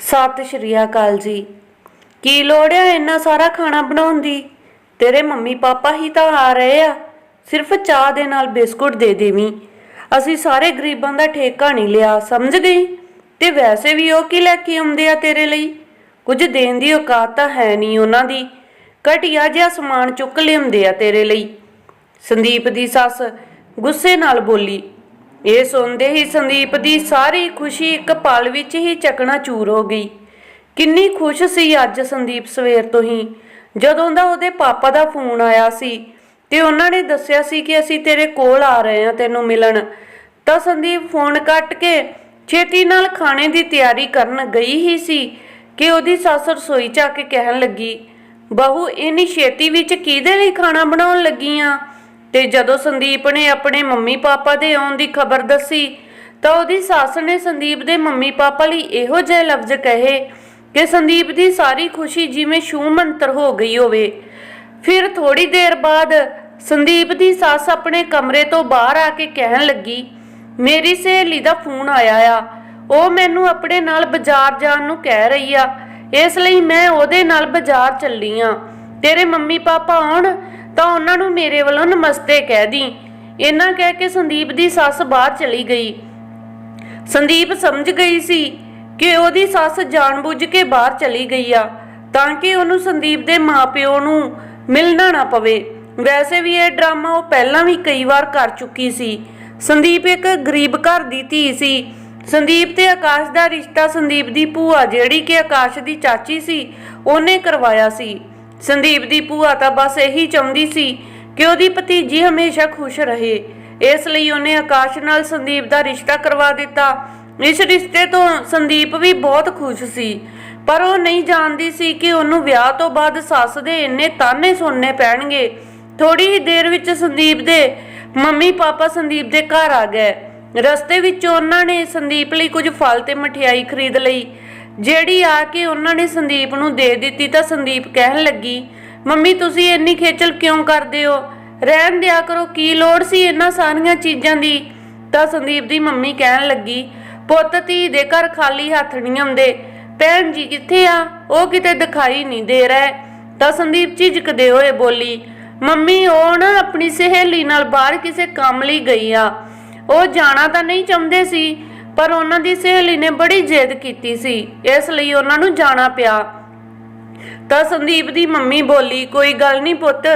ਸਤਿ ਸ਼੍ਰੀ ਅਕਾਲ ਜੀ। ਕੀ ਲੋੜ ਆ ਇੰਨਾ ਸਾਰਾ ਖਾਣਾ ਬਣਾਉਣ ਦੀ? ਤੇਰੇ ਮੰਮੀ ਪਾਪਾ ਹੀ ਤਾਂ ਆ ਰਹੇ ਆ। ਸਿਰਫ ਚਾਹ ਦੇ ਨਾਲ ਬਿਸਕੁਟ ਦੇ ਦੇਵੀਂ। ਅਸੀਂ ਸਾਰੇ ਗਰੀਬਾਂ ਦਾ ਠੇਕਾ ਨਹੀਂ ਲਿਆ, ਸਮਝ ਗਈ? ਤੇ ਵੈਸੇ ਵੀ ਉਹ ਕੀ ਲੈ ਕੇ ਆਉਂਦੇ ਆ ਤੇਰੇ ਲਈ? ਕੁਝ ਦੇਣ ਦੀ ਔਕਾਤ ਤਾਂ ਹੈ ਨਹੀਂ ਉਹਨਾਂ ਦੀ। ਘਟੀਆ ਜਿਹਾ ਸਮਾਨ ਚੁੱਕ ਲਿਆਉਂਦੇ ਆ ਤੇਰੇ ਲਈ। ਸੰਦੀਪ ਦੀ ਸੱਸ ਗੁੱਸੇ ਨਾਲ ਬੋਲੀ ਇਹ ਸੁਣਦੇ ਹੀ ਸੰਦੀਪ ਦੀ ਸਾਰੀ ਖੁਸ਼ੀ ਇੱਕ ਪਲ ਵਿੱਚ ਹੀ ਚਕਨਾ ਚੂਰ ਹੋ ਗਈ। ਕਿੰਨੀ ਖੁਸ਼ ਸੀ ਅੱਜ ਸੰਦੀਪ ਸਵੇਰ ਤੋਂ ਹੀ। ਜਦੋਂ ਦਾ ਉਹਦੇ ਪਾਪਾ ਦਾ ਫੋਨ ਆਇਆ ਸੀ ਤੇ ਉਹਨਾਂ ਨੇ ਦੱਸਿਆ ਸੀ ਕਿ ਅਸੀਂ ਤੇਰੇ ਕੋਲ ਆ ਰਹੇ ਹਾਂ, ਤੈਨੂੰ ਮਿਲਣ। ਤਾਂ ਸੰਦੀਪ ਫੋਨ ਕੱਟ ਕੇ ਛੇਤੀ ਨਾਲ ਖਾਣੇ ਦੀ ਤਿਆਰੀ ਕਰਨ ਗਈ ਹੀ ਸੀ ਕਿ ਉਹਦੀ ਸੱਸ ਰਸੋਈ ਚ ਆ ਕੇ ਕਹਿਣ ਲੱਗੀ, ਬਹੂ, ਇੰਨੀ ਛੇਤੀ ਵਿੱਚ ਕਿਹਦੇ ਲਈ ਖਾਣਾ ਬਣਾਉਣ ਲੱਗੀ ਆ ਤੇ ਜਦੋਂ ਸੰਦੀਪ ਨੇ ਆਪਣੇ ਮੰਮੀ ਪਾਪਾ ਦੇ ਆਉਣ ਦੀ ਖਬਰ ਦੱਸੀ, ਤਾਂ ਉਹਦੀ ਸੱਸ ਨੇ ਸੰਦੀਪ ਦੇ ਮੰਮੀ ਪਾਪਾ ਲਈ ਇਹੋ ਜਿਹੇ ਲਫ਼ਜ਼ ਕਹੇ ਕਿ ਸੰਦੀਪ ਦੀ ਸਾਰੀ ਖੁਸ਼ੀ ਜਿਵੇਂ ਛੂ ਮੰਤਰ ਹੋ ਗਈ ਹੋਵੇ। ਫਿਰ ਥੋੜੀ ਦੇਰ ਬਾਅਦ ਸੰਦੀਪ ਦੀ ਸੱਸ ਆਪਣੇ ਕਮਰੇ ਤੋਂ ਬਾਹਰ ਆ ਕੇ ਕਹਿਣ ਲੱਗੀ, ਮੇਰੀ ਸਹੇਲੀ ਦਾ ਫੋਨ ਆਇਆ ਆ। ਉਹ ਮੈਨੂੰ ਆਪਣੇ ਨਾਲ ਬਾਜ਼ਾਰ ਜਾਣ ਨੂੰ ਕਹਿ ਰਹੀ ਆ। ਇਸ ਲਈ ਮੈਂ ਉਹਦੇ ਨਾਲ ਬਾਜ਼ਾਰ ਚੱਲੀ ਆ। ਤੇਰੇ ਮੰਮੀ ਪਾਪਾ ਆਉਣ ਤਾਂ ਉਹਨਾਂ ਨੂੰ ਮੇਰੇ ਵੱਲੋਂ ਨਮਸਤੇ ਕਹਿ ਦੀ। ਇਹਨਾਂ ਕਹਿ ਕੇ ਸੰਦੀਪ ਦੀ ਸੱਸ ਬਾਹਰ ਚਲੀ ਗਈ। ਸੰਦੀਪ ਸਮਝ ਗਈ ਸੀ ਕਿ ਉਹਦੀ ਸੱਸ ਜਾਣਬੁੱਝ ਕੇ ਬਾਹਰ ਚਲੀ ਗਈ ਆ, ਤਾਂ ਕਿ ਉਹਨੂੰ ਸੰਦੀਪ ਦੇ ਮਾਪਿਓ ਨੂੰ ਮਿਲਣਾ ਨਾ ਪਵੇ। ਵੈਸੇ ਵੀ ਇਹ ਡਰਾਮਾ ਉਹ ਪਹਿਲਾਂ ਵੀ ਕਈ ਵਾਰ ਕਰ ਚੁੱਕੀ ਸੀ। ਸੰਦੀਪ ਇੱਕ ਗਰੀਬ ਘਰ ਦੀ ਧੀ ਸੀ। ਸੰਦੀਪ ਤੇ ਆਕਾਸ਼ ਦਾ ਰਿਸ਼ਤਾ ਸੰਦੀਪ ਦੀ ਭੂਆ, ਜਿਹੜੀ ਕਿ ਆਕਾਸ਼ ਦੀ ਚਾਚੀ ਸੀ, ਉਹਨੇ ਕਰਵਾਇਆ ਸੀ। ਸੰਦੀਪ ਦੀ ਭੂਆ ਤਾਂ ਬਸ ਇਹੀ ਚਾਹੁੰਦੀ ਸੀ ਕਿ ਉਹਦੀ ਭਤੀਜੀ ਹਮੇਸ਼ਾ ਖੁਸ਼ ਰਹੇ। ਇਸ ਲਈ ਉਹਨੇ ਆਕਾਸ਼ ਨਾਲ ਸੰਦੀਪ ਦਾ ਰਿਸ਼ਤਾ ਕਰਵਾ ਦਿੱਤਾ। ਇਸ ਰਿਸ਼ਤੇ ਤੋਂ ਸੰਦੀਪ ਵੀ ਬਹੁਤ ਖੁਸ਼ ਸੀ। ਪਰ ਉਹ ਨਹੀਂ ਜਾਣਦੀ ਸੀ ਕਿ ਉਹਨੂੰ ਵਿਆਹ ਤੋਂ ਬਾਅਦ ਸੱਸ ਦੇ ਇੰਨੇ ਤਾਨੇ ਸੁਣਨੇ ਪੈਣਗੇ। ਥੋੜੀ ਹੀ ਦੇਰ ਵਿੱਚ ਸੰਦੀਪ ਦੇ ਮੰਮੀ ਪਾਪਾ ਸੰਦੀਪ ਦੇ ਘਰ ਆ ਗਏ। ਰਸਤੇ ਵਿੱਚ ਉਹਨਾਂ ਨੇ ਸੰਦੀਪ ਲਈ ਕੁਝ ਫਲ ਤੇ ਮਠਿਆਈ ਖਰੀਦ ਲਈ। ਜਿਹੜੀ ਆ ਕੇ ਉਹਨਾਂ ਨੇ ਸੰਦੀਪ ਨੂੰ ਦੇ ਦਿੱਤੀ ਤਾਂ ਸੰਦੀਪ ਕਹਿਣ ਲੱਗੀ, ਮੰਮੀ, ਤੁਸੀਂ ਇੰਨੀ ਖੇਚਲ ਕਿਉਂ ਕਰਦੇ ਹੋ? ਰਹਿਣ ਦਿਆ ਕਰੋ, ਕੀ ਲੋੜ ਸੀ ਇਹਨਾਂ ਸਾਰੀਆਂ ਚੀਜ਼ਾਂ ਦੀ? ਤਾਂ ਸੰਦੀਪ ਦੀ ਮੰਮੀ ਕਹਿਣ ਲੱਗੀ, ਪੁੱਤ, ਧੀ ਦੇ ਘਰ ਖਾਲੀ ਹੱਥ ਨਹੀਂ ਆਉਂਦੇ। ਭੈਣ ਜੀ ਕਿੱਥੇ ਆ? ਉਹ ਕਿਤੇ ਦਿਖਾਈ ਨਹੀਂ ਦੇ ਰਿਹਾ। ਤਾਂ ਸੰਦੀਪ ਝਿਜਕਦੇ ਹੋਏ ਬੋਲੀ, ਮੰਮੀ, ਉਹ ਨਾ ਆਪਣੀ ਸਹੇਲੀ ਨਾਲ ਬਾਹਰ ਕਿਸੇ ਕੰਮ ਲਈ ਗਈ ਆ। ਉਹ ਜਾਣਾ ਤਾਂ ਨਹੀਂ ਚਾਹੁੰਦੇ ਸੀ ਪਰ ਉਹਨਾਂ ਦੀ ਸਹੇਲੀ ਨੇ ਬੜੀ ਜਿੱਦ ਕੀਤੀ ਸੀ। ਇਸ ਲਈ ਉਹਨਾਂ ਨੂੰ ਜਾਣਾ ਪਿਆ। ਤਾਂ ਸੰਦੀਪ ਦੀ ਮੰਮੀ ਬੋਲੀ, ਕੋਈ ਗੱਲ ਨਹੀਂ ਪੁੱਤ,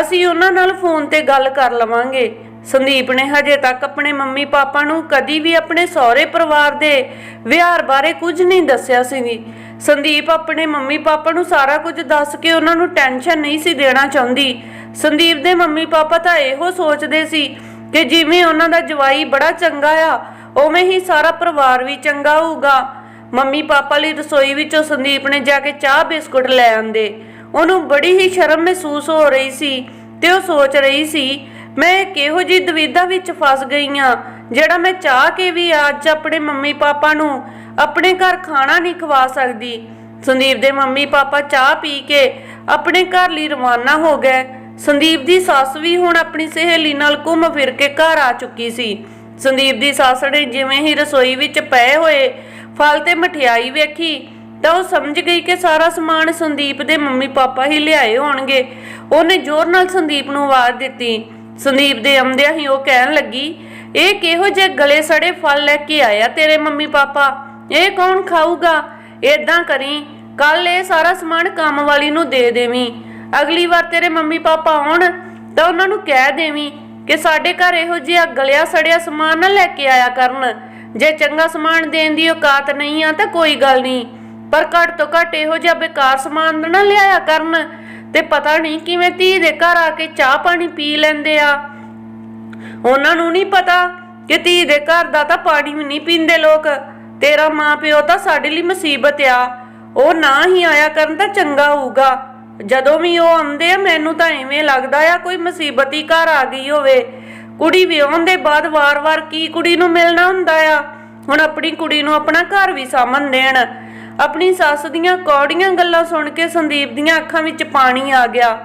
ਅਸੀਂ ਉਹਨਾਂ ਨਾਲ ਫੋਨ ਤੇ ਗੱਲ ਕਰ ਲਵਾਂਗੇ। ਸੰਦੀਪ ਨੇ ਹਜੇ ਤੱਕ ਆਪਣੇ ਮੰਮੀ ਪਾਪਾ ਨੂੰ ਕਦੀ ਵੀ ਆਪਣੇ ਸਹੁਰੇ ਪਰਿਵਾਰ ਦੇ ਵਿਹਾਰ ਬਾਰੇ ਕੁਝ ਨਹੀਂ ਦੱਸਿਆ ਸੀ। ਸੰਦੀਪ ਆਪਣੇ ਮੰਮੀ ਪਾਪਾ ਨੂੰ ਸਾਰਾ ਕੁਝ ਦੱਸ ਕੇ ਉਹਨਾਂ ਨੂੰ ਟੈਨਸ਼ਨ ਨਹੀਂ ਸੀ ਦੇਣਾ ਚਾਹੁੰਦੀ। ਸੰਦੀਪ ਦੇ ਮੰਮੀ ਪਾਪਾ ਤਾਂ ਇਹੋ ਸੋਚਦੇ ਸੀ ਕਿ ਜਿਵੇਂ ਉਹਨਾਂ ਦਾ ਜਵਾਈ ਬੜਾ ਚੰਗਾ ਆ ਉਵੇਂ ਹੀ ਸਾਰਾ ਪਰਿਵਾਰ ਵੀ ਚੰਗਾ ਹੋਊਗਾ। ਮੰਮੀ ਪਾਪਾ ਲਈ ਰਸੋਈ ਵਿੱਚੋਂ ਸੰਦੀਪ ਨੇ ਜਾ ਕੇ ਚਾਹ, ਬਿਸਕੁਟ ਲੈ ਆਂਦੇ। ਉਹਨੂੰ ਬੜੀ ਹੀ ਸ਼ਰਮ ਮਹਿਸੂਸ ਹੋ ਰਹੀ ਸੀ ਤੇ ਉਹ ਸੋਚ ਰਹੀ ਸੀ, ਮੈਂ ਕਿਹੋ ਜੀ ਦੁਵਿਧਾ ਵਿੱਚ ਫਸ ਗਈ ਆ, ਜਿਹੜਾ ਮੈਂ ਚਾਹ ਕੇ ਵੀ ਅੱਜ ਆਪਣੇ ਮੰਮੀ ਪਾਪਾ ਨੂੰ ਆਪਣੇ ਘਰ ਖਾਣਾ ਨਹੀਂ ਖਵਾ ਸਕਦੀ। ਸੰਦੀਪ ਦੇ ਮੰਮੀ ਪਾਪਾ ਚਾਹ ਪੀ ਕੇ ਆਪਣੇ ਘਰ ਲਈ ਰਵਾਨਾ ਹੋ ਗਏ। ਸੰਦੀਪ ਦੀ ਸੱਸ ਵੀ ਹੁਣ ਆਪਣੀ ਸਹੇਲੀ ਨਾਲ ਘੁੰਮ ਫਿਰ ਕੇ ਘਰ ਆ ਚੁੱਕੀ ਸੀ। ਸੰਦੀਪ ਦੀ ਸੱਸ ਨੇ ਜਿਵੇਂ ਹੀ ਰਸੋਈ ਵਿੱਚ ਪਏ ਹੋਏ, ਫਲ ਤੇ ਮਠਿਆਈ ਵੇਖੀ, ਤਾਂ ਉਹ ਸਮਝ ਗਈ ਕਿ ਸਾਰਾ ਸਮਾਨ ਸੰਦੀਪ ਦੇ ਮੰਮੀ ਪਾਪਾ ਹੀ ਲਿਆਏ ਹੋਣਗੇ। ਉਹਨੇ ਜ਼ੋਰ ਨਾਲ ਸੰਦੀਪ ਨੂੰ ਆਵਾਜ਼ ਦਿੱਤੀ। ਸੰਦੀਪ ਦੇ ਆਉਂਦਿਆਂ ਹੀ ਉਹ ਕਹਿਣ ਲੱਗੀ, ਇਹ ਕਿਹੋ ਜਿਹੇ ਗਲੇ ਸੜੇ ਫਲ ਲੈ ਕੇ ਆਇਆ ਤੇਰੇ ਮੰਮੀ ਪਾਪਾ ਇਹ ਕੌਣ ਖਾਊਗਾ? ਏਦਾਂ ਕਰੀ ਕੱਲ ਇਹ ਸਾਰਾ ਸਮਾਨ ਕੰਮ ਵਾਲੀ ਨੂੰ ਦੇ ਦੇਵੀਂ। ਅਗਲੀ ਵਾਰ ਤੇਰੇ ਮੰਮੀ ਪਾਪਾ ਆਉਣ, ਤਾਂ ਉਹਨਾਂ ਨੂੰ ਕਹਿ ਦੇਵੀਂ ਕਿ ਸਾਡੇ ਘਰ ਇਹੋ ਜਿਹਾ ਗਲਿਆ ਸੜਿਆ ਸਮਾਨ ਨਾ ਲੈ ਕੇ ਆਇਆ ਕਰਨ। ਜੇ ਚੰਗਾ ਸਮਾਨ ਦੇਣ ਦੀ ਔਕਾਤ ਨਹੀਂ ਆ ਤਾਂ ਕੋਈ ਗੱਲ ਨਹੀਂ। ਪਰ ਘੱਟ ਤੋਂ ਘੱਟ ਇਹੋ ਜਿਹਾ ਬੇਕਾਰ ਸਮਾਨ ਨਾ ਲਿਆਇਆ ਕਰਨ। ਤੇ ਪਤਾ ਨਹੀਂ ਕਿਵੇਂ ਧੀ ਦੇ ਘਰ ਆ ਕੇ ਚਾਹ ਪਾਣੀ ਪੀ ਲੈਂਦੇ ਆ। ਉਹਨਾਂ ਨੂੰ ਨਹੀਂ ਪਤਾ ਕਿ ਧੀ ਦੇ ਘਰ ਦਾ ਤਾਂ ਪਾਣੀ ਵੀ ਨਹੀਂ ਪੀਂਦੇ ਲੋਕ। ਤੇਰਾ ਮਾਂ ਪਿਓ ਤਾਂ ਸਾਡੇ ਲਈ ਮੁਸੀਬਤ ਆ। ਉਹ ਨਾ ਹੀ ਆਇਆ ਕਰਨ ਤਾਂ ਚੰਗਾ ਹੋਊਗਾ। ਜਦੋਂ ਵੀ ਉਹ ਆਉਂਦੇ ਆ, ਮੈਨੂੰ ਤਾਂ ਐਵੇਂ ਲੱਗਦਾ ਆ ਕੋਈ ਮੁਸੀਬਤ ਹੀ ਘਰ ਆ ਗਈ ਹੋਵੇ। ਕੁੜੀ ਵਿਆਹਣ ਦੇ ਬਾਅਦ ਵਾਰ-ਵਾਰ ਕੀ ਕੁੜੀ ਨੂੰ ਮਿਲਣਾ ਹੁੰਦਾ ਆ? ਹੁਣ ਆਪਣੀ ਕੁੜੀ ਨੂੰ ਆਪਣਾ ਘਰ ਵੀ ਸਾਂਭਣ ਦੇਣ। ਆਪਣੀ ਸੱਸ ਦੀਆਂ ਕੌੜੀਆਂ ਗੱਲਾਂ ਸੁਣ ਕੇ ਸੰਦੀਪ ਦੀਆਂ ਅੱਖਾਂ ਵਿੱਚ ਪਾਣੀ ਆ ਗਿਆ।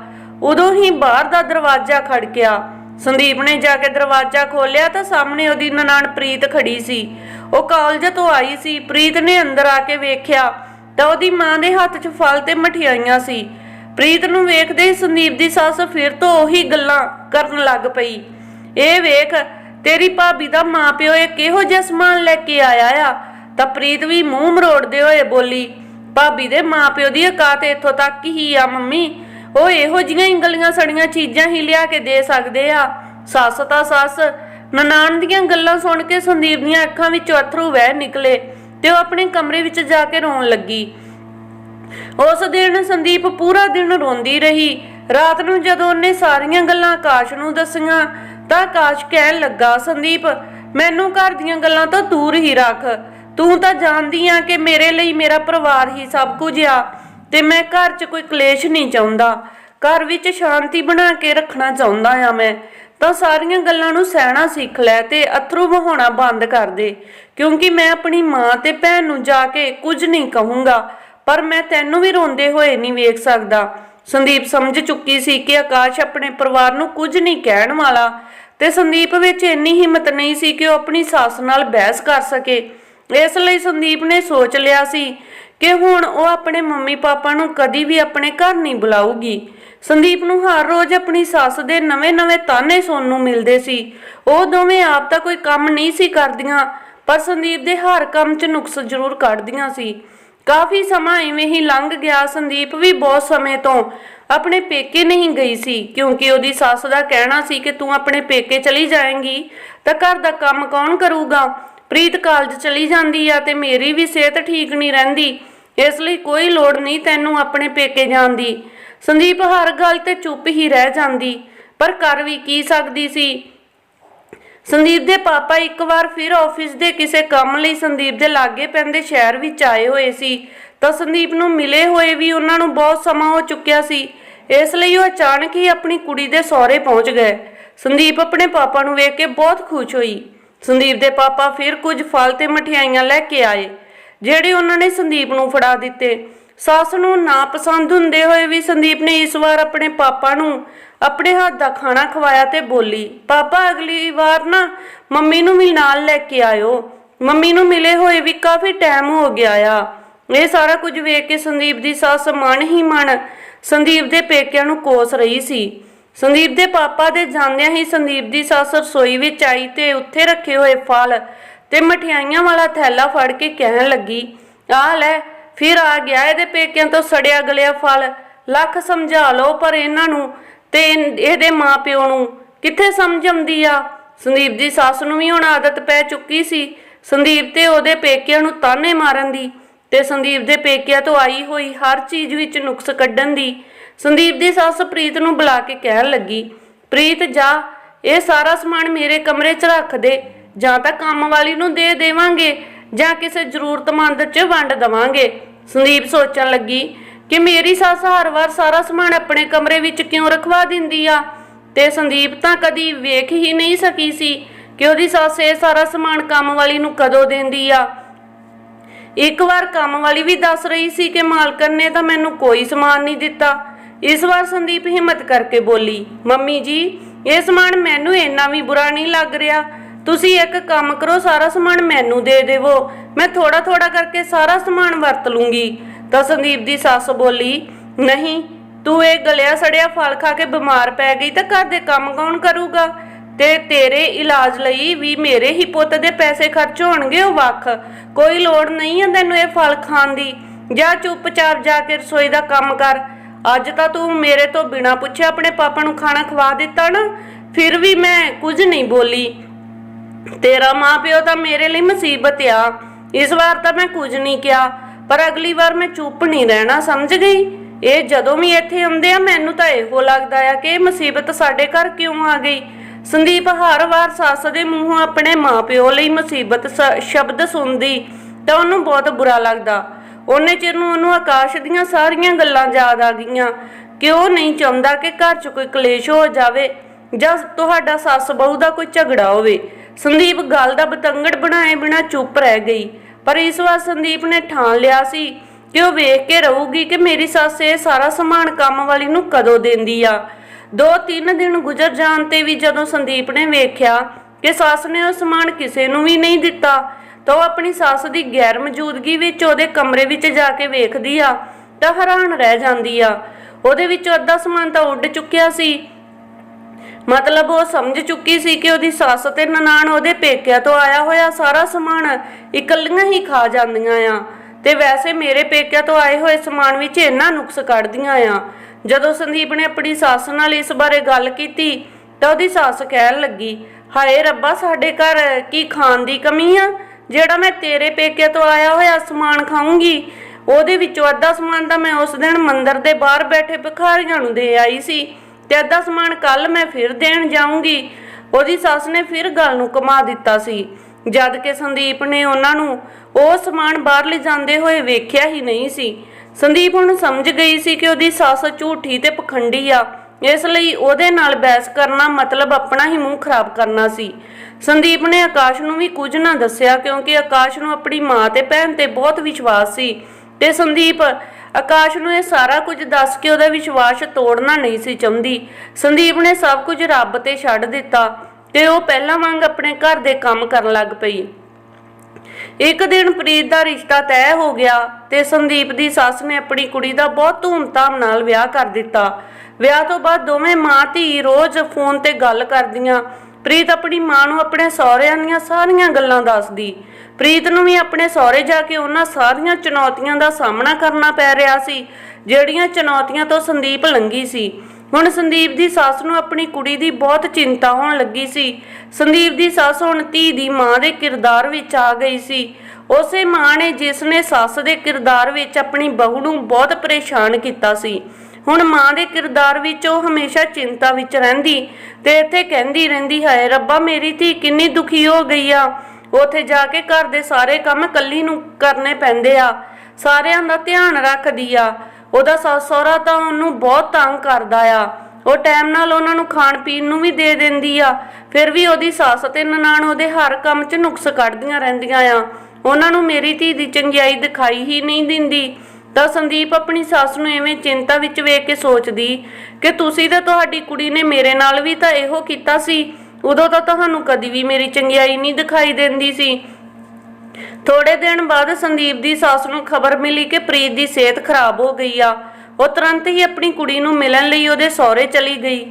ਉਦੋਂ ਹੀ ਬਾਹਰ ਦਾ ਦਰਵਾਜ਼ਾ ਖੜਕਿਆ ਸੰਦੀਪ ਨੇ ਜਾ ਕੇ ਦਰਵਾਜ਼ਾ ਖੋਲ੍ਹਿਆ ਤਾਂ ਸਾਹਮਣੇ ਉਹਦੀ ਨਨਾਣ ਪ੍ਰੀਤ ਖੜੀ ਸੀ। ਉਹ ਕਾਲਜ ਤੋਂ ਆਈ ਸੀ। ਪ੍ਰੀਤ ਨੇ ਅੰਦਰ ਆ ਕੇ ਵੇਖਿਆ ਤਾਂ ਉਹਦੀ ਮਾਂ ਦੇ ਹੱਥ 'ਚ ਫਲ ਤੇ ਮਠਿਆਈਆਂ ਸੀ। ਪ੍ਰੀਤ ਨੂੰ ਵੇਖਦੇ ਹੀ ਸੰਦੀਪ ਦੀ ਸੱਸ ਫਿਰ ਤੋਂ ਉਹੀ ਗੱਲਾਂ ਕਰਨ ਲੱਗ ਪਈ। ਇਹ ਵੇਖ ਤੇਰੀ ਭਾਬੀ ਦਾ ਮਾਪਿਓ ਇਹ ਕਿਹੋ ਜਿਹਾ ਸਮਾਨ ਲੈ ਕੇ ਆਇਆ ਆ? ਤਾਂ ਪ੍ਰੀਤ ਵੀ ਮੂੰਹ ਮਰੋੜਦੇ ਹੋਏ ਬੋਲੀ, ਭਾਬੀ ਦੇ ਮਾਪਿਓ ਦੀ ਔਕਾਤ ਇੱਥੋਂ ਤੱਕ ਹੀ ਆ, ਮੰਮੀ। ਉਹ ਇਹੋ ਜਿਹੀਆਂ ਹੀ ਗਲੀਆਂ ਸੜੀਆਂ ਚੀਜ਼ਾਂ ਹੀ ਲਿਆ ਕੇ ਦੇ ਸਕਦੇ ਆ। ਸੱਸ ਤਾਂ ਸੱਸ। ਨਨਾਣ ਦੀਆਂ ਗੱਲਾਂ ਸੁਣ ਕੇ ਸੰਦੀਪ ਦੀਆਂ ਅੱਖਾਂ ਵਿੱਚੋਂ ਅਥਰੂ ਵਹਿ ਨਿਕਲੇ ਤੇ ਉਹ ਆਪਣੇ ਕਮਰੇ ਵਿੱਚ ਜਾ ਕੇ ਰੋਣ ਲੱਗੀ। ਉਸ ਦਿਨ ਸੰਦੀਪ ਪੂਰਾ ਦਿਨ ਰੋਂਦੀ ਰਹੀ। ਰਾਤ ਨੂੰ ਜਦੋਂ ਉਹਨੇ ਸਾਰੀਆਂ ਗੱਲਾਂ ਆਕਾਸ਼ ਨੂੰ ਦੱਸੀਆਂ, ਤਾਂ ਆਕਾਸ਼ ਕਹਿਣ ਲੱਗਾ, ਸੰਦੀਪ, ਮੈਨੂੰ ਘਰ ਦੀਆਂ ਗੱਲਾਂ ਤੋਂ ਦੂਰ ਹੀ ਰੱਖ। ਤੂੰ ਤਾਂ ਜਾਣਦੀ ਆ ਕਿ ਮੇਰੇ ਲਈ ਮੇਰਾ ਪਰਿਵਾਰ ਹੀ ਸਭ ਕੁਝ ਆ, ਤੇ ਮੈਂ ਘਰ 'ਚ ਕੋਈ ਕਲੇਸ਼ ਨਹੀਂ ਚਾਹੁੰਦਾ। ਘਰ ਵਿੱਚ ਸ਼ਾਂਤੀ ਬਣਾ ਕੇ ਰੱਖਣਾ ਚਾਹੁੰਦਾ ਆ ਮੈਂ। ਤਾਂ ਸਾਰੀਆਂ ਗੱਲਾਂ ਨੂੰ ਸਹਿਣਾ ਸਿੱਖ ਲੈ ਤੇ ਅਥਰੂ ਵਹਾਉਣਾ ਬੰਦ ਕਰ ਦੇ, ਕਿਉਂਕਿ ਮੈਂ ਆਪਣੀ ਮਾਂ ਤੇ ਭੈਣ ਨੂੰ ਜਾ ਕੇ ਕੁਝ ਨਹੀਂ ਕਹੂੰਗਾ। ਪਰ ਮੈਂ ਤੈਨੂੰ ਵੀ ਰੋਂਦੇ ਹੋਏ ਨਹੀਂ ਵੇਖ ਸਕਦਾ। ਸੰਦੀਪ ਸਮਝ ਚੁੱਕੀ ਸੀ ਕਿ ਆਕਾਸ਼ ਆਪਣੇ ਪਰਿਵਾਰ ਨੂੰ ਕੁਝ ਨਹੀਂ ਕਹਿਣ ਵਾਲਾ ਤੇ ਸੰਦੀਪ ਵਿੱਚ ਇੰਨੀ ਹਿੰਮਤ ਨਹੀਂ ਸੀ ਕਿ ਉਹ ਆਪਣੀ ਸੱਸ ਨਾਲ ਬਹਿਸ ਕਰ ਸਕੇ। ਇਸ ਲਈ ਸੰਦੀਪ ਨੇ ਸੋਚ ਲਿਆ ਸੀ ਕਿ ਹੁਣ ਉਹ ਆਪਣੇ ਮੰਮੀ ਪਾਪਾ ਨੂੰ ਕਦੀ ਵੀ ਆਪਣੇ ਘਰ ਨਹੀਂ ਬੁਲਾਊਗੀ। ਸੰਦੀਪ ਨੂੰ ਹਰ ਰੋਜ਼ ਆਪਣੀ ਸੱਸ ਦੇ ਨਵੇਂ-ਨਵੇਂ ਤਾਨੇ ਸੁਣਨ ਨੂੰ ਮਿਲਦੇ ਸੀ। ਉਹ ਦੋਵੇਂ ਆਪ ਤਾਂ ਕੋਈ ਕੰਮ ਨਹੀਂ ਸੀ ਕਰਦੀਆਂ, ਪਰ ਸੰਦੀਪ ਦੇ ਹਰ ਕੰਮ 'ਚ ਨੁਕਸ ਜ਼ਰੂਰ ਕੱਢਦੀਆਂ ਸੀ। ਕਾਫੀ ਸਮਾਂ ਇਵੇਂ ਹੀ ਲੰਘ ਗਿਆ ਸੰਦੀਪ ਵੀ ਬਹੁਤ ਸਮੇਂ ਤੋਂ। ਆਪਣੇ ਪੇਕੇ ਨਹੀਂ ਗਈ ਸੀ, ਕਿਉਂਕਿ ਉਹਦੀ ਸੱਸ ਦਾ ਕਹਿਣਾ ਸੀ ਕਿ ਤੂੰ ਆਪਣੇ ਪੇਕੇ ਚਲੀ ਜਾਏਂਗੀ। ਤਾਂ ਘਰ ਦਾ ਕੰਮ ਕੌਣ ਕਰੂਗਾ? ਪ੍ਰੀਤ ਕਾਲਜ ਚਲੀ ਜਾਂਦੀ ਆ ਤੇ ਮੇਰੀ ਵੀ ਸਿਹਤ ਠੀਕ ਨਹੀਂ ਰਹਿੰਦੀ। ਇਸ ਲਈ ਕੋਈ ਲੋੜ ਨਹੀਂ ਤੈਨੂੰ ਆਪਣੇ ਪੇਕੇ ਜਾਣ ਦੀ। ਸੰਦੀਪ ਹਰ ਗੱਲ ਤੇ ਚੁੱਪ ਹੀ ਰਹਿ ਜਾਂਦੀ। ਪਰ ਕਰ ਵੀ ਕੀ ਸਕਦੀ ਸੀ? ਸੰਦੀਪ ਦੇ ਪਾਪਾ ਇੱਕ ਵਾਰ ਫਿਰ ਆਫਿਸ ਦੇ ਕਿਸੇ ਕੰਮ ਲਈ ਸੰਦੀਪ ਦੇ ਲਾਗੇ ਪੈਂਦੇ ਸ਼ਹਿਰ ਵਿੱਚ ਆਏ ਹੋਏ ਸੀ। ਤਾਂ ਸੰਦੀਪ ਨੂੰ ਮਿਲੇ ਹੋਏ ਵੀ ਉਹਨਾਂ ਨੂੰ ਬਹੁਤ ਸਮਾਂ ਹੋ ਚੁੱਕਿਆ ਸੀ। ਇਸ ਲਈ ਉਹ ਅਚਾਨਕ ਹੀ ਆਪਣੀ ਕੁੜੀ ਦੇ ਸਹੁਰੇ ਪਹੁੰਚ ਗਏ। ਸੰਦੀਪ ਆਪਣੇ ਪਾਪਾ ਨੂੰ ਵੇਖ ਕੇ ਬਹੁਤ ਖੁਸ਼ ਹੋਈ। ਸੰਦੀਪ ਦੇ ਪਾਪਾ ਫਿਰ ਕੁਝ ਫਲ ਤੇ ਮਠਿਆਈਆਂ ਲੈ ਕੇ ਆਏ, ਜਿਹੜੇ ਉਹਨਾਂ ਨੇ ਸੰਦੀਪ ਨੂੰ ਫੜਾ ਦਿੱਤੇ। ਸੱਸ ਨੂੰ ਨਾ ਪਸੰਦ ਹੁੰਦੇ ਹੋਏ ਵੀ ਸੰਦੀਪ ਨੇ ਇਸ ਵਾਰ ਆਪਣੇ ਪਾਪਾ ਨੂੰ ਆਪਣੇ ਹੱਥ ਦਾ ਖਾਣਾ ਖਵਾਇਆ ਤੇ ਬੋਲੀ, ਪਾਪਾ, ਅਗਲੀ ਵਾਰ ਨਾ ਮੰਮੀ ਨੂੰ ਵੀ ਨਾਲ ਲੈ ਕੇ ਆਇਓ। ਮੰਮੀ ਨੂੰ ਮਿਲੇ ਹੋਏ ਵੀ ਕਾਫੀ ਟਾਈਮ ਹੋ ਗਿਆ ਆ। ਇਹ ਸਾਰਾ ਕੁਝ ਵੇਖ ਕੇ ਸੰਦੀਪ ਦੀ ਸੱਸ ਮਨ ਹੀ ਮਨ ਸੰਦੀਪ ਦੇ ਪੇਕਿਆਂ ਨੂੰ ਕੋਸ ਰਹੀ ਸੀ। ਸੰਦੀਪ ਦੇ ਪਾਪਾ ਦੇ ਜਾਂਦਿਆਂ ਹੀ ਸੰਦੀਪ ਦੀ ਸੱਸ ਰਸੋਈ ਵਿੱਚ ਆਈ ਤੇ ਉੱਥੇ ਰੱਖੇ ਹੋਏ ਫਲ ਤੇ ਮਠਿਆਈਆਂ ਵਾਲਾ ਥੈਲਾ ਫੜ ਕੇ ਕਹਿਣ ਲੱਗੀ ਆ ਲੈ ਫਿਰ ਆ ਗਿਆ, ਇਹਦੇ ਪੇਕਿਆਂ ਤੋਂ ਸੜਿਆ ਗਲਿਆ ਫਲ। ਲੱਖ ਸਮਝਾ ਲਓ ਪਰ ਇਹਨਾਂ ਨੂੰ ਤੇ ਇਨ- ਇਹਦੇ ਮਾਪਿਓ ਨੂੰ ਕਿੱਥੇ ਸਮਝ ਆਉਂਦੀ ਆ? ਸੰਦੀਪ ਦੀ ਸੱਸ ਨੂੰ ਵੀ ਹੁਣ ਆਦਤ ਪੈ ਚੁੱਕੀ ਸੀ। ਸੰਦੀਪ ਤੇ ਉਹਦੇ ਪੇਕਿਆਂ ਨੂੰ ਤਾਨੇ ਮਾਰਨ ਦੀ ਤੇ ਸੰਦੀਪ ਦੇ ਪੇਕਿਆਂ ਤੋਂ ਆਈ ਹੋਈ ਹਰ ਚੀਜ਼ ਵਿੱਚ ਨੁਕਸ ਕੱਢਣ ਦੀ। ਸੰਦੀਪ ਦੀ ਸੱਸ ਪ੍ਰੀਤ ਨੂੰ ਬੁਲਾ ਕੇ ਕਹਿਣ ਲੱਗੀ, ਪ੍ਰੀਤ, ਜਾ, ਇਹ ਸਾਰਾ ਸਮਾਨ ਮੇਰੇ ਕਮਰੇ 'ਚ ਰੱਖ ਦੇ। ਜਾਂ ਤਾਂ ਕੰਮ ਵਾਲੀ ਨੂੰ ਦੇ ਦੇਵਾਂਗੇ ਜਾਂ ਕਿਸੇ ਜ਼ਰੂਰਤਮੰਦ 'ਚ ਵੰਡ ਦਵਾਂਗੇ। ਸੰਦੀਪ ਸੋਚਣ ਲੱਗੀ ਕਿ ਮੇਰੀ ਸੱਸ ਹਰ ਵਾਰ ਸਾਰਾ ਸਮਾਨ ਆਪਣੇ ਕਮਰੇ ਵਿੱਚ ਕਿਉਂ ਰਖਵਾ ਦਿੰਦੀ ਆ? ਤੇ ਸੰਦੀਪ ਤਾਂ ਕਦੀ ਵੇਖ ਹੀ ਨਹੀਂ ਸਕੀ ਸੀ ਕਿ ਉਹਦੀ ਸੱਸ ਇਹ ਸਾਰਾ ਸਮਾਨ ਕੰਮ ਵਾਲੀ ਨੂੰ ਕਦੋਂ ਦਿੰਦੀ ਆ। ਇੱਕ ਵਾਰ ਕੰਮ ਵਾਲੀ ਵੀ ਦੱਸ ਰਹੀ ਸੀ ਕਿ ਮਾਲਕਨ ਨੇ ਤਾਂ ਮੈਨੂੰ ਕੋਈ ਸਮਾਨ ਨਹੀਂ ਦਿੱਤਾ। ਇਸ ਵਾਰ ਸੰਦੀਪ ਹਿੰਮਤ ਕਰਕੇ ਬੋਲੀ, ਮੰਮੀ ਜੀ, ਇਹ ਸਮਾਨ ਮੈਨੂੰ ਇੰਨਾ ਵੀ ਬੁਰਾ ਨਹੀਂ ਲੱਗ ਰਿਹਾ। ਤੁਸੀਂ ਇੱਕ ਕੰਮ ਕਰੋ, ਸਾਰਾ ਸਮਾਨ ਮੈਨੂੰ ਦੇ ਦੇਵੋ। ਮੈਂ ਥੋੜਾ ਥੋੜਾ ਕਰਕੇ ਸਾਰਾ ਸਮਾਨ ਵਰਤ ਲੂੰਗੀ। ਤਾਂ ਸੰਦੀਪ ਦੀ ਸੱਸ ਬੋਲੀ, ਨਹੀਂ, ਤੂੰ ਇਹ ਗਲਿਆ ਸੜਿਆ ਫਲ ਖਾ ਕੇ ਬਿਮਾਰ ਪੈ ਗਈ ਤਾਂ ਘਰ ਦੇ ਕੰਮ ਕੌਣ ਕਰੂਗਾ? ਤੇ ਤੇਰੇ ਇਲਾਜ ਲਈ ਵੀ ਮੇਰੇ ਹੀ ਪੁੱਤ ਦੇ ਪੈਸੇ ਖਰਚ ਹੋਣਗੇ ਉਹ ਵੱਖ। ਕੋਈ ਲੋੜ ਨਹੀਂ ਹੈ ਤੈਨੂੰ ਇਹ ਫਲ ਖਾਣ ਦੀ। ਜਾ ਚੁੱਪਚਾਪ ਜਾ ਕੇ ਰਸੋਈ ਦਾ ਕੰਮ ਕਰ। ਅੱਜ ਤਾਂ ਤੂੰ ਮੇਰੇ ਤੋਂ ਬਿਨਾ ਪੁੱਛੇ ਆਪਣੇ ਪਾਪਾ ਨੂੰ ਖਾਣਾ ਖਵਾ ਦਿੱਤਾ ਨਾ। ਫਿਰ ਵੀ ਮੈਂ ਕੁਝ ਨਹੀਂ ਬੋਲੀ। ਤੇਰਾ ਮਾਪਿਓ ਤਾਂ ਮੇਰੇ ਲਈ ਮੁਸੀਬਤ ਆ। ਇਸ ਵਾਰ ਤਾਂ ਮੈਂ ਕੁਝ ਨਹੀਂ ਕਿਹਾ, ਪਰ ਅਗਲੀ ਵਾਰ ਮੈਂ ਚੁੱਪ ਨਹੀਂ ਰਹਿਣਾ, ਸਮਝ ਗਈ? ਇਹ ਜਦੋਂ ਵੀ ਇੱਥੇ ਆਉਂਦੇ ਆ, ਮੈਨੂੰ ਤਾਂ ਇਹੋ ਲੱਗਦਾ ਆ ਕਿ ਇਹ ਮੁਸੀਬਤ ਸਾਡੇ ਘਰ ਕਿਉਂ ਆ ਗਈ? ਸੰਦੀਪ ਹਰ ਵਾਰ ਸੱਸ ਦੇ ਮੂੰਹੋਂ ਆਪਣੇ ਮਾਪਿਓ ਲਈ ਮੁਸੀਬਤ ਸ਼ਬਦ ਸੁਣਦੀ, ਤਾਂ ਉਹਨੂੰ ਬਹੁਤ ਬੁਰਾ ਲੱਗਦਾ। ਉਹਨੇ ਚਿਰ ਨੂੰ ਉਹਨੂੰ ਆਕਾਸ਼ ਦੀਆਂ ਸਾਰੀਆਂ ਗੱਲਾਂ ਯਾਦ ਆ ਗਈਆਂ। ਕਿ ਉਹ ਨਹੀਂ ਚਾਹੁੰਦਾ ਕਿ ਘਰ 'ਚ ਕੋਈ ਕਲੇਸ਼ ਹੋ ਜਾਵੇ ਜਾਂ ਤੁਹਾਡਾ ਸੱਸ ਬਹੂ ਦਾ ਕੋਈ ਝਗੜਾ ਹੋਵੇ? ਸੰਦੀਪ ਗੱਲ ਦਾ ਬਤੰਗੜ ਬਣਾਏ ਬਿਨਾ ਚੁੱਪ ਰਹਿ ਗਈ। ਪਰ ਇਸ ਵਾਰ ਸੰਦੀਪ ਨੇ ਠਾਣ ਲਿਆ ਸੀ ਕਿ ਉਹ ਵੇਖ ਕੇ ਰਹੂਗੀ ਕਿ ਮੇਰੀ ਸੱਸ ਇਹ ਸਾਰਾ ਸਮਾਨ ਕੰਮ ਵਾਲੀ ਨੂੰ ਕਦੋਂ ਦਿੰਦੀ ਆ। ਦੋ ਤਿੰਨ ਦਿਨ ਗੁਜ਼ਰ ਜਾਣ ਤੇ ਵੀ ਜਦੋਂ ਸੰਦੀਪ ਨੇ ਵੇਖਿਆ ਕਿ ਸੱਸ ਨੇ ਉਹ ਸਮਾਨ ਕਿਸੇ ਨੂੰ ਵੀ ਨਹੀਂ ਦਿੱਤਾ, ਤਾਂ ਉਹ ਆਪਣੀ ਸੱਸ ਦੀ ਗੈਰ ਮੌਜੂਦਗੀ ਵਿੱਚ ਉਹਦੇ ਕਮਰੇ ਵਿੱਚ ਜਾ ਕੇ ਵੇਖਦੀ ਆ, ਤਾਂ ਹੈਰਾਨ ਰਹਿ ਜਾਂਦੀ ਆ। ਉਹਦੇ ਵਿੱਚੋਂ ਅੱਧਾ ਸਮਾਨ ਤਾਂ ਉੱਡ ਚੁੱਕਿਆ ਸੀ। ਮਤਲਬ ਉਹ ਸਮਝ ਚੁੱਕੀ ਸੀ ਕਿ ਉਹਦੀ ਸੱਸ ਤੇ ਨਨਾਣ ਉਹਦੇ ਪੇਕਿਆਂ ਤੋਂ ਆਇਆ ਹੋਇਆ ਸਾਰਾ ਸਮਾਨ ਇਕੱਲੀਆਂ ਹੀ ਖਾ ਜਾਂਦੀਆਂ ਆ। ਤੇ ਵੈਸੇ ਮੇਰੇ ਪੇਕਿਆਂ ਤੋਂ ਆਏ ਹੋਏ ਸਮਾਨ ਵਿੱਚ ਇੰਨਾ ਨੁਕਸ ਕੱਢਦੀਆਂ ਆ। ਜਦੋਂ ਸੰਦੀਪ ਨੇ ਆਪਣੀ ਸੱਸ ਨਾਲ ਇਸ ਬਾਰੇ ਗੱਲ ਕੀਤੀ, ਤਾਂ ਉਹਦੀ ਸੱਸ ਕਹਿਣ ਲੱਗੀ, ਹਾਏ ਰੱਬਾ, ਸਾਡੇ ਘਰ ਕੀ ਖਾਣ ਦੀ ਕਮੀ ਆ? ਜਿਹੜਾ ਮੈਂ ਤੇਰੇ ਪੇਕਿਆਂ ਤੋਂ ਆਇਆ ਹੋਇਆ ਸਮਾਨ ਖਾਊਂਗੀ, ਉਹਦੇ ਵਿੱਚੋਂ ਅੱਧਾ ਸਮਾਨ ਤਾਂ ਮੈਂ ਉਸ ਦਿਨ ਮੰਦਰ ਦੇ ਬਾਹਰ ਬੈਠੇ ਭਿਖਾਰੀਆਂ ਨੂੰ ਦੇ ਆਈ ਸੀ। ਤੇ ਅੱਧਾ ਸਮਾਨ ਕੱਲ ਮੈਂ ਫਿਰ ਦੇਣ ਜਾਊਂਗੀ। ਉਹਦੀ ਸੱਸ ਨੇ ਫਿਰ ਗੱਲ ਨੂੰ ਕਮਾ ਦਿੱਤਾ ਸੀ। ਜਦ ਕਿ ਸੰਦੀਪ ਨੇ ਉਹਨਾਂ ਨੂੰ ਉਹ ਸਮਾਨ ਬਾਹਰ ਲਿਜਾਂਦੇ ਹੋਏ ਵੇਖਿਆ ਹੀ ਨਹੀਂ ਸੀ। ਸੰਦੀਪ ਹੁਣ ਸਮਝ ਗਈ ਸੀ ਕਿ ਉਹਦੀ ਸੱਸ ਝੂਠੀ ਤੇ ਪਖੰਡੀ ਆ। ਇਸ ਲਈ ਉਹਦੇ ਨਾਲ ਬਹਿਸ ਕਰਨਾ ਮਤਲਬ ਆਪਣਾ ਹੀ ਮੂੰਹ ਖਰਾਬ ਕਰਨਾ ਸੀ। ਸੰਦੀਪ ਨੇ ਆਕਾਸ਼ ਨੂੰ ਵੀ ਕੁਝ ਨਾ ਦੱਸਿਆ ਕਿਉਂਕਿ ਆਕਾਸ਼ ਨੂੰ ਆਪਣੀ ਮਾਂ ਤੇ ਭੈਣ ਤੇ ਬਹੁਤ ਵਿਸ਼ਵਾਸ ਸੀ। ਤੇ ਸੰਦੀਪ ਆਕਾਸ਼ ਨੂੰ ਇਹ ਸਾਰਾ ਕੁਝ ਦੱਸ ਕੇ ਉਹਦਾ ਵਿਸ਼ਵਾਸ ਤੋੜਨਾ ਨਹੀਂ ਸੀ ਚਾਹੁੰਦੀ। ਸੰਦੀਪ ਨੇ ਸਭ ਕੁਝ ਰੱਬ ਤੇ ਛੱਡ ਦਿੱਤਾ ਤੇ ਉਹ ਪਹਿਲਾਂ ਵਾਂਗ ਆਪਣੇ ਘਰ ਦੇ ਕੰਮ ਕਰਨ ਲੱਗ ਪਈ। ਇੱਕ ਦਿਨ ਪ੍ਰੀਤ ਦਾ ਰਿਸ਼ਤਾ ਤੈਅ ਹੋ ਗਿਆ ਤੇ ਸੰਦੀਪ ਦੀ ਸੱਸ ਨੇ ਆਪਣੀ ਕੁੜੀ ਦਾ ਬਹੁਤ ਧੂਮਧਾਮ ਨਾਲ ਵਿਆਹ ਕਰ ਦਿੱਤਾ। ਵਿਆਹ ਤੋਂ ਬਾਅਦ ਦੋਵੇਂ ਮਾਂ ਧੀ ਰੋਜ਼ ਫੋਨ ਤੇ ਗੱਲ ਕਰਦੀਆਂ ਪ੍ਰੀਤ ਆਪਣੀ ਮਾਂ ਨੂੰ ਆਪਣੇ ਸਹੁਰਿਆਂ ਦੀਆਂ ਸਾਰੀਆਂ ਗੱਲਾਂ ਦੱਸਦੀ। ਪ੍ਰੀਤ ਨੂੰ ਵੀ ਆਪਣੇ ਸਹੁਰੇ ਜਾ ਕੇ ਉਹਨਾਂ ਸਾਰੀਆਂ ਚੁਣੌਤੀਆਂ ਦਾ ਸਾਹਮਣਾ ਕਰਨਾ ਪੈ ਰਿਹਾ ਸੀ, ਜਿਹੜੀਆਂ ਚੁਣੌਤੀਆਂ ਤੋਂ ਸੰਦੀਪ ਲੰਗੀ ਸੀ। ਹੁਣ ਸੰਦੀਪ ਦੀ ਸੱਸ ਨੂੰ ਆਪਣੀ ਕੁੜੀ ਦੀ ਬਹੁਤ ਚਿੰਤਾ ਹੋਣ ਲੱਗੀ ਸੀ। ਸੰਦੀਪ ਦੀ ਸੱਸ ਹੁਣ ਧੀ ਦੀ ਮਾਂ ਦੇ ਕਿਰਦਾਰ ਵਿੱਚ ਆ ਗਈ ਸੀ। ਉਸੇ ਮਾਂ ਨੇ ਜਿਸ ਨੇ ਸੱਸ ਦੇ ਕਿਰਦਾਰ ਵਿੱਚ ਆਪਣੀ ਬਹੂ ਨੂੰ ਬਹੁਤ ਪਰੇਸ਼ਾਨ ਕੀਤਾ ਸੀ। ਹੁਣ ਮਾਂ ਦੇ ਕਿਰਦਾਰ ਵਿੱਚ ਉਹ ਹਮੇਸ਼ਾ ਚਿੰਤਾ ਵਿੱਚ ਰਹਿੰਦੀ ਤੇ ਇੱਥੇ ਕਹਿੰਦੀ ਰਹਿੰਦੀ ਹੈ, ਰੱਬਾ, ਮੇਰੀ ਧੀ ਕਿੰਨੀ ਦੁਖੀ ਹੋ ਗਈ ਆ। ਉਥੇ ਜਾ ਕੇ ਘਰ ਦੇ ਸਾਰੇ ਕੰਮ ਕੱਲੀ ਨੂੰ ਕਰਨੇ ਪੈਂਦੇ ਆ। ਸਾਰਿਆਂ ਦਾ ਧਿਆਨ ਰੱਖਦੀ ਆ। ਉਹਦਾ ਸੱਸ ਸਹੁਰਾ ਤਾਂ ਉਹਨੂੰ ਬਹੁਤ ਤੰਗ ਕਰਦਾ ਆ। ਉਹ ਟਾਈਮ ਨਾਲ ਉਹਨਾਂ ਨੂੰ ਖਾਣ ਪੀਣ ਨੂੰ ਵੀ ਦੇ ਦਿੰਦੀ ਆ। ਫਿਰ ਵੀ ਉਹਦੀ ਸੱਸ ਤੇ ਨਨਾਣ ਉਹਦੇ ਹਰ ਕੰਮ 'ਚ ਨੁਕਸ ਕੱਢਦੀਆਂ ਰਹਿੰਦੀਆਂ ਆ। ਉਹਨਾਂ ਨੂੰ ਮੇਰੀ ਧੀ ਦੀ ਚੰਗਿਆਈ ਦਿਖਾਈ ਹੀ ਨਹੀਂ ਦਿੰਦੀ। ਤਾਂ ਸੰਦੀਪ ਆਪਣੀ ਸੱਸ ਨੂੰ ਐਵੇਂ ਚਿੰਤਾ ਵਿੱਚ ਵੇਖ ਕੇ ਸੋਚਦੀ ਕਿ ਤੁਸੀਂ ਤਾਂ ਤੁਹਾਡੀ ਕੁੜੀ ਨੇ ਮੇਰੇ ਨਾਲ ਵੀ ਤਾਂ ਇਹੋ ਕੀਤਾ ਸੀ। ਉਦੋਂ ਤਾਂ ਤੁਹਾਨੂੰ ਕਦੀ ਵੀ ਮੇਰੀ ਚੰਗਿਆਈ ਨਹੀਂ ਦਿਖਾਈ ਦਿੰਦੀ ਸੀ। ਥੋੜੇ ਦਿਨ ਬਾਅਦ ਸੰਦੀਪ ਦੀ ਸੱਸ ਨੂੰ ਖਬਰ ਮਿਲੀ ਕਿ ਪ੍ਰੀਤ ਦੀ ਸਿਹਤ ਖਰਾਬ ਹੋ ਗਈ ਆ। ਉਹ ਤੁਰੰਤ ਹੀ ਆਪਣੀ ਕੁੜੀ ਨੂੰ ਮਿਲਣ ਲਈ ਉਹਦੇ ਸਹੁਰੇ ਚਲੀ ਗਈ।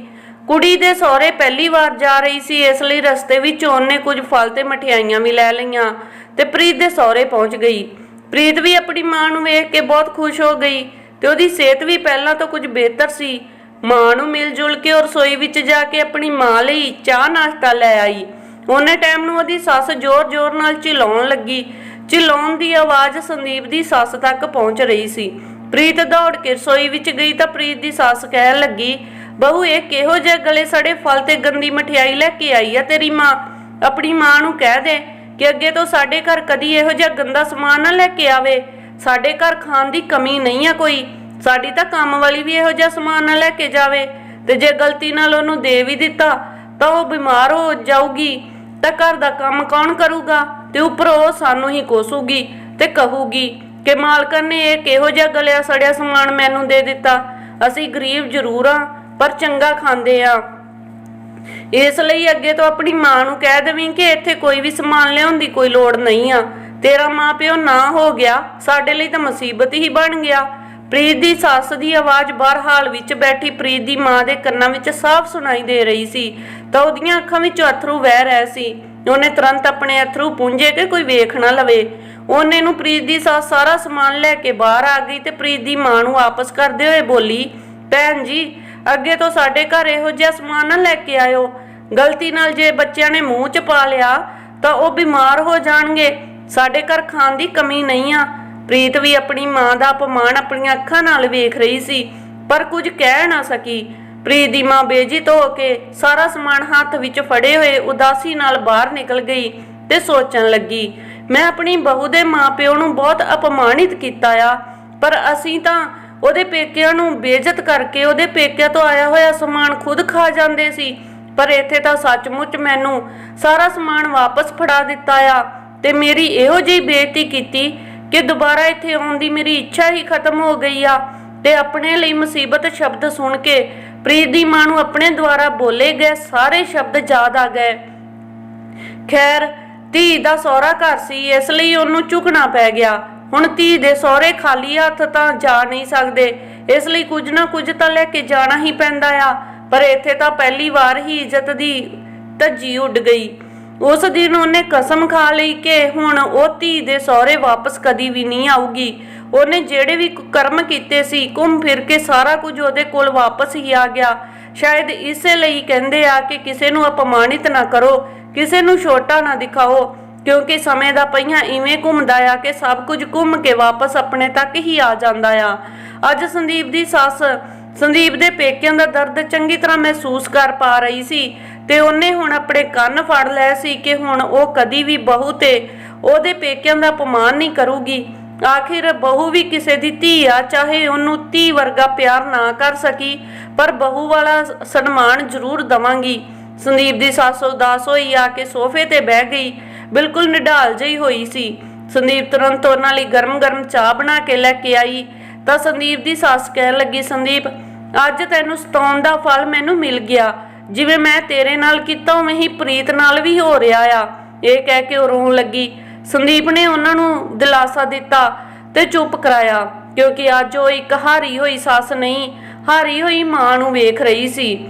ਕੁੜੀ ਦੇ ਸਹੁਰੇ ਪਹਿਲੀ ਵਾਰ ਜਾ ਰਹੀ ਸੀ, ਇਸ ਲਈ ਰਸਤੇ ਵਿੱਚ ਉਹਨੇ ਕੁਝ ਫਲ ਤੇ ਮਠਿਆਈਆਂ ਵੀ ਲੈ ਲਈਆਂ ਤੇ ਪ੍ਰੀਤ ਦੇ ਸਹੁਰੇ ਪਹੁੰਚ ਗਈ। ਪ੍ਰੀਤ ਵੀ ਆਪਣੀ ਮਾਂ ਨੂੰ ਵੇਖ ਕੇ ਬਹੁਤ ਖੁਸ਼ ਹੋ ਗਈ ਤੇ ਉਹਦੀ ਸਿਹਤ ਵੀ ਪਹਿਲਾਂ ਤੋਂ ਕੁਝ ਬਿਹਤਰ ਸੀ। ਮਾਂ ਨੂੰ ਮਿਲ ਜੁਲ ਕੇ ਉਹ ਰਸੋਈ ਵਿੱਚ ਜਾ ਕੇ ਆਪਣੀ ਮਾਂ ਲਈ ਚਾਹ ਨਾਸ਼ਤਾ ਲੈ ਆਈ। ਉਹਨੇ ਟਾਈਮ ਨੂੰ ਉਹਦੀ ਸੱਸ ਜ਼ੋਰ-ਜ਼ੋਰ ਨਾਲ ਚਿਲਾਉਣ ਲੱਗੀ। ਚਿਲਾਉਣ ਦੀ ਆਵਾਜ਼ ਸੰਦੀਪ ਦੀ ਸੱਸ ਤੱਕ ਪਹੁੰਚ ਰਹੀ ਸੀ। ਪ੍ਰੀਤ ਦੌੜ ਕੇ ਰਸੋਈ ਵਿੱਚ ਗਈ ਤਾਂ ਪ੍ਰੀਤ ਦੀ ਸੱਸ ਕਹਿਣ ਲੱਗੀ, ਬਹੂ, ਇਹ ਕਿਹੋ ਜਿਹੇ ਗਲੇ ਸੜੇ ਫਲ ਤੇ ਗੰਦੀ ਮਠਿਆਈ ਲੈ ਕੇ ਆਈ ਆ ਤੇਰੀ ਮਾਂ? ਆਪਣੀ ਮਾਂ ਨੂੰ ਕਹਿ ਦੇ ਕਿ ਅੱਗੇ ਤੋਂ ਸਾਡੇ ਘਰ ਕਦੀ ਇਹੋ ਜਿਹਾ ਗੰਦਾ ਸਮਾਨ ਨਾ ਲੈ ਕੇ ਆਵੇ। ਸਾਡੇ ਘਰ ਖਾਣ ਦੀ ਕਮੀ ਨਹੀਂ ਆ ਕੋਈ। ਸਾਡੀ ਤਾਂ ਕੰਮ ਵਾਲੀ ਵੀ ਇਹੋ ਜਿਹਾ ਸਮਾਨ ਨਾ ਲੈ ਕੇ ਜਾਵੇ। ਤੇ ਜੇ ਗਲਤੀ ਨਾਲ ਉਹਨੂੰ ਦੇ ਵੀ ਦਿੱਤਾ, ਤਾਂ ਉਹ ਬਿਮਾਰ ਹੋ ਜਾਊਗੀ। ਤਾਂ ਘਰ ਦਾ ਕੰਮ ਕੌਣ ਕਰੂਗਾ? ਤੇ ਉੱਪਰੋਂ ਉਹ ਸਾਨੂੰ ਹੀ ਕੋਸੂਗੀ ਤੇ ਕਹੂਗੀ ਕਿ ਮਾਲਕਨ ਨੇ ਇਹ ਕਿਹੋ ਜਿਹਾ ਗਲਿਆ ਸੜਿਆ ਸਮਾਨ ਮੈਨੂੰ ਦੇ ਦਿੱਤਾ। ਅਸੀਂ ਗਰੀਬ ਜ਼ਰੂਰ ਆ ਪਰ ਚੰਗਾ ਖਾਂਦੇ ਆ ਇਸ ਲਈ ਅੱਗੇ ਤੋਂ ਆਪਣੀ ਮਾਂ ਨੂੰ ਕਹਿ ਦੇਵੀਂ ਕਿ ਇੱਥੇ ਕੋਈ ਵੀ ਸਮਾਨ ਲਿਆਉਣ ਦੀ ਕੋਈ ਲੋੜ ਨਹੀਂ ਆ। ਤੇਰਾ ਮਾਪਿਓ ਨਾ ਹੋ ਗਿਆ, ਸਾਡੇ ਲਈ ਤਾਂ ਮੁਸੀਬਤ ਹੀ ਬਣ ਗਿਆ। ਪ੍ਰੀਤ ਦੀ ਸੱਸ ਦੀ ਆਵਾਜ਼ ਬਾਹਰ ਹਾਲ ਵਿੱਚ ਬੈਠੀ ਪ੍ਰੀਤ ਦੀ ਮਾਂ ਦੇ ਕੰਨਾਂ ਵਿੱਚ ਸਾਫ਼ ਸੁਣਾਈ ਦੇ ਰਹੀ ਸੀ। ਤਾਂ ਉਹਦੀਆਂ ਅੱਖਾਂ ਵਿੱਚੋਂ ਅਥਰੂ ਵਹਿ ਰਹੇ ਸੀ। ਉਹਨੇ ਤੁਰੰਤ ਆਪਣੇ ਅਥਰੂ ਪੂੰਝੇ ਕਿ ਕੋਈ ਵੇਖ ਨਾ ਲਵੇ। ਉਹਨੇ ਨੂੰ ਪ੍ਰੀਤ ਦੀ ਸੱਸ ਸਾਰਾ ਸਮਾਨ ਲੈ ਕੇ ਬਾਹਰ ਆ ਗਈ ਤੇ ਪ੍ਰੀਤ ਦੀ ਮਾਂ ਨੂੰ ਵਾਪਸ ਕਰਦੇ ਹੋਏ ਬੋਲੀ, ਭੈਣ ਜੀ ਅੱਗੇ ਤੋਂ ਸਾਡੇ ਘਰ ਇਹੋ ਜਿਹਾ ਸਮਾਨ ਨਾ ਲੈ ਕੇ ਆਇਓ। ਗਲਤੀ ਨਾਲ ਜੇ ਬੱਚਿਆਂ ਨੇ ਮੂੰਹ 'ਚ ਪਾ ਲਿਆ, ਤਾਂ ਉਹ ਬਿਮਾਰ ਹੋ ਜਾਣਗੇ। ਸਾਡੇ ਘਰ ਖਾਣ ਦੀ ਕਮੀ ਨਹੀਂ ਆ। ਪ੍ਰੀਤ ਵੀ ਆਪਣੀ ਮਾਂ ਦਾ ਅਪਮਾਨ ਆਪਣੀਆਂ ਅੱਖਾਂ ਨਾਲ ਵੇਖ ਰਹੀ ਸੀ, ਪਰ ਕੁਝ ਕਹਿ ਨਾ ਸਕੀ। ਪ੍ਰੀਤ ਦੀ ਮਾਂ ਬੇਜਿਤ ਹੋ ਕੇ ਸਾਰਾ ਸਮਾਨ ਹੱਥ ਵਿੱਚ ਫੜੇ ਹੋਏ ਉਦਾਸੀ ਨਾਲ ਬਾਹਰ ਨਿਕਲ ਗਈ ਤੇ ਸੋਚਣ ਲੱਗੀ, ਮੈਂ ਆਪਣੀ ਬਹੂ ਦੇ ਮਾਪਿਓ ਨੂੰ ਬਹੁਤ ਅਪਮਾਨਿਤ ਕੀਤਾ ਆ, ਪਰ ਅਸੀਂ ਤਾਂ ਉਹਦੇ ਪੇਕਿਆਂ ਨੂੰ ਬੇਇੱਜ਼ਤ ਕਰਕੇ ਉਹਦੇ ਪੇਕਿਆਂ ਤੋਂ ਆਇਆ ਹੋਇਆ ਸਮਾਨ ਖੁਦ ਖਾ ਜਾਂਦੇ ਸੀ। ਪਰ ਇੱਥੇ ਤਾਂ ਸੱਚਮੁੱਚ ਮੈਨੂੰ ਸਾਰਾ ਸਮਾਨ ਵਾਪਸ ਫੜਾ ਦਿੱਤਾ ਆ ਤੇ ਮੇਰੀ ਇਹੋ ਜਿਹੀ ਬੇਇੱਜ਼ਤੀ ਕੀਤੀ ਕਿ ਦੁਬਾਰਾ ਇੱਥੇ ਆਉਣ ਦੀ ਮੇਰੀ ਇੱਛਾ ਹੀ ਖਤਮ ਹੋ ਗਈ ਆ ਤੇ ਆਪਣੇ ਲਈ ਮੁਸੀਬਤ ਸ਼ਬਦ ਸੁਣ ਕੇ ਪ੍ਰੀਤ ਦੀ ਮਾਂ ਨੂੰ ਆਪਣੇ ਦੁਆਰਾ ਬੋਲੇ ਗਏ ਸਾਰੇ ਸ਼ਬਦ ਯਾਦ ਆ ਗਏ। ਖੈਰ, ਧੀ ਦਾ ਸਹੁਰਾ ਘਰ ਸੀ, ਇਸ ਲਈ ਉਹਨੂੰ ਝੁਕਣਾ ਪੈ ਗਿਆ। ਹੁਣ ਧੀ ਦੇ ਸਹੁਰੇ ਖਾਲੀ ਹੱਥ ਤਾਂ ਜਾ ਨਹੀਂ ਸਕਦੇ। ਇਸ ਲਈ ਕੁਝ ਨਾ ਕੁਝ ਤਾਂ ਲੈ ਕੇ ਜਾਣਾ ਹੀ ਪੈਂਦਾ ਆ। ਪਰ ਇੱਥੇ ਤਾਂ ਪਹਿਲੀ ਵਾਰ ਹੀ ਇੱਜ਼ਤ ਦੀ ਧੱਜੀ ਉੱਡ ਗਈ। ਉਸ ਦਿਨ ਉਹਨੇ ਕਸਮ ਖਾ ਲਈ ਕਿ ਹੁਣ ਉਹ ਧੀ ਦੇ ਸਹੁਰੇ ਵਾਪਸ ਕਦੀ ਵੀ ਨਹੀਂ ਆਊਗੀ। ਉਹਨੇ ਜਿਹੜੇ ਵੀ ਕਰਮ ਕੀਤੇ ਸੀ, ਘੁੰਮ ਫਿਰ ਕੇ ਸਾਰਾ ਕੁਝ ਉਹਦੇ ਕੋਲ ਵਾਪਸ ਹੀ ਆ ਗਿਆ। ਸ਼ਾਇਦ ਇਸੇ ਲਈ ਕਹਿੰਦੇ ਆ ਕਿ ਕਿਸੇ ਨੂੰ ਅਪਮਾਨਿਤ ਨਾ ਕਰੋ, ਕਿਸੇ ਨੂੰ ਛੋਟਾ ਨਾ ਦਿਖਾਓ। ਕਿਉਂਕਿ ਸਮੇਂ ਦਾ ਪਹੀਆ ਇਵੇਂ ਘੁੰਮਦਾ ਆ ਕਿ ਸਭ ਕੁਝ ਘੁੰਮ ਕੇ ਵਾਪਸ ਆਪਣੇ ਤੱਕ ਹੀ ਆ ਜਾਂਦਾ ਆ। ਅੱਜ ਸੰਦੀਪ ਦੀ ਸੱਸ ਸੰਦੀਪ ਦੇ ਪੇਕਿਆਂ ਦਾ ਦਰਦ ਚੰਗੀ ਤਰ੍ਹਾਂ ਮਹਿਸੂਸ ਕਰ ਪਾ ਰਹੀ ਸੀ ਤੇ ਉਹਨੇ ਹੁਣ ਆਪਣੇ ਕੰਨ ਫੜ ਲਏ ਸੀ ਕਿ ਹੁਣ ਉਹ ਕਦੀ ਵੀ ਬਹੂ ਤੇ ਉਹਦੇ ਪੇਕਿਆਂ ਦਾ ਅਪਮਾਨ ਨਹੀਂ ਕਰੂਗੀ। ਆਖਿਰ ਬਹੂ ਵੀ ਕਿਸੇ ਦੀ ਧੀ ਆ, ਚਾਹੇ ਉਹਨੂੰ ਧੀ ਵਰਗਾ ਪਿਆਰ ਨਾ ਕਰ ਸਕੀ, ਪਰ ਬਹੂ ਵਾਲਾ ਸਨਮਾਨ ਜ਼ਰੂਰ ਦਵਾਂਗੀ। ਸੰਦੀਪ ਦੀ ਸੱਸ ਉਦਾਸ ਹੋਈ ਆ ਕੇ ਸੋਫੇ ਤੇ ਬਹਿ ਗਈ। ਬਿਲਕੁਲ ਨਿਢਾਲ ਜਿਹੀ ਹੋਈ ਸੀ। ਸੰਦੀਪ ਤੁਰੰਤ ਉਹਨਾਂ ਲਈ ਗਰਮ-ਗਰਮ ਚਾਹ ਬਣਾ ਕੇ ਲੈ ਕੇ ਆਈ। ਤਾਂ ਸੰਦੀਪ ਦੀ ਸੱਸ ਕਹਿਣ ਲੱਗੀ, ਸੰਦੀਪ, ਅੱਜ ਤੈਨੂੰ ਸਤਾਉਣ ਦਾ ਫਲ ਮੈਨੂੰ ਮਿਲ ਗਿਆ। ਜਿਵੇਂ ਮੈਂ ਤੇਰੇ ਨਾਲ ਕੀਤਾ, ਉਵੇਂ ਹੀ ਪ੍ਰੀਤ ਨਾਲ ਵੀ ਹੋ ਰਿਹਾ ਆ। ਇਹ ਕਹਿ ਕੇ ਉਹ ਰੋਣ ਲੱਗੀ। ਸੰਦੀਪ ਨੇ ਉਹਨਾਂ ਨੂੰ ਦਿਲਾਸਾ ਦਿੱਤਾ ਤੇ ਚੁੱਪ ਕਰਾਇਆ, ਕਿਉਂਕਿ ਅੱਜ ਉਹ ਇੱਕ ਹਾਰੀ ਹੋਈ ਸੱਸ ਨਹੀਂ, ਹਾਰੀ ਹੋਈ ਮਾਂ ਨੂੰ ਵੇਖ ਰਹੀ ਸੀ।